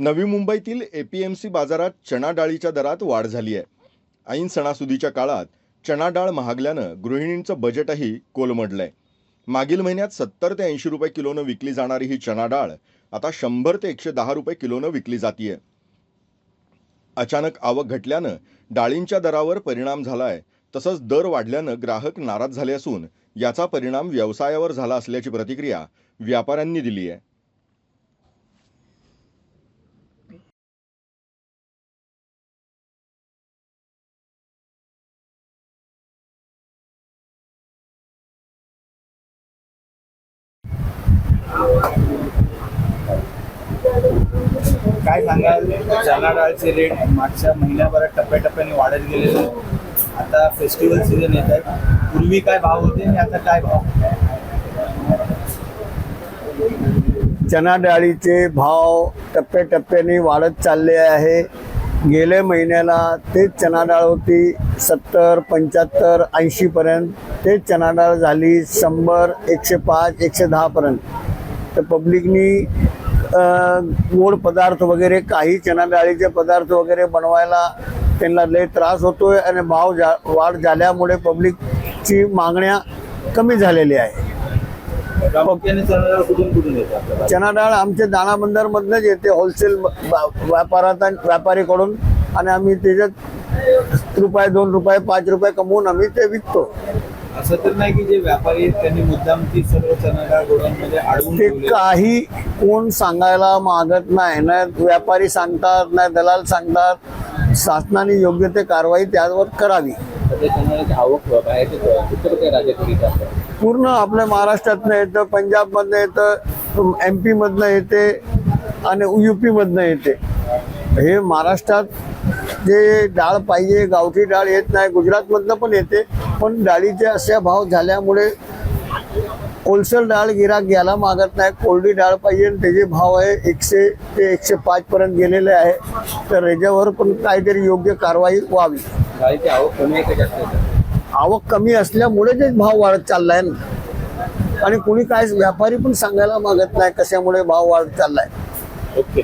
नवी मुंबईतील एपीएमसी बाजारात चणा डाळीच्या दरात वाढ झाली आहे. ऐन सणासुदीच्या काळात चणा डाळ महागल्यानं गृहिणींचं बजेटही कोलमडलंय. मागील महिन्यात सत्तर ते ऐंशी रुपये किलोनं विकली जाणारी ही चणा डाळ आता शंभर ते एकशे दहा रुपये किलोनं विकली जातीय. अचानक आवक घटल्यानं डाळींच्या दरावर परिणाम झालाय. तसंच दर वाढल्यानं ग्राहक नाराज झाले असून याचा परिणाम व्यवसायावर झाला असल्याची प्रतिक्रिया व्यापाऱ्यांनी दिली आहे काय सांगाल? चना डाळचे रेट मागच्या महिन्याभरात टप्प्याटप्प्याने वाढत गेलेले आता फेस्टिवल सीझन येत आहे पूर्वी काय भाव होते आणि आता काय भाव? चना डाळीचे भाव टप्प्याटप्प्याने वाढत चालले आहे. गेल्या महिन्याला तेच चना डाळ होती सत्तर पंच्याहत्तर ऐंशीपर्यंत. तेच चना डाळ झाली शंभर एकशे पाच एकशे दहापर्यंत. तर पब्लिकनी गोड पदार्थ वगैरे काही चना डाळीचे पदार्थ वगैरे बनवायला त्यांना लय त्रास होतोय आणि भाव जा वाढ झाल्यामुळे पब्लिकची मागण्या कमी झालेल्या आहे. चना डाळ चना आमच्या दाणा बंदरमधनंच येते होलसेल व्यापारात व्यापारीकडून आणि आम्ही त्याच्यात रुपये दोन रुपये पाच रुपये कमवून आम्ही ते विकतो. असं तर नाही की जे व्यापारी आहेत त्यांनी मुद्दाम ती सर्व गोडांमध्ये अडवून ते ठेवली काही कोण सांगायला मागत नाही ना व्यापारी सांगतात ना दलाल सांगतात. शासनाने योग्य ते कारवाई त्यावर करावी. आवक बाहेर राज्यात पूर्ण आपल्या महाराष्ट्रातनं येतं पंजाबमधनं येतं एम पीमधनं येते आणि यू पीमधनं येते. हे महाराष्ट्रात जे डाळ पाहिजे गावठी डाळ येत नाही गुजरातमधनं पण येते. पण डाळीचे असे भाव झाल्यामुळे होलसेल डाळ गिराक घ्यायला मागत नाही. कोरडी डाळ पाहिजे त्याचे भाव आहे एकशे ते एकशे पाच पर्यंत गेलेले आहे. तर याच्यावर पण काहीतरी योग्य कारवाई व्हावी. कमी आवक कमी असल्यामुळे ते भाव वाढत चाललाय ना. आणि कुणी काय व्यापारी पण सांगायला मागत नाही कशामुळे भाव वाढत चाललाय. ओके.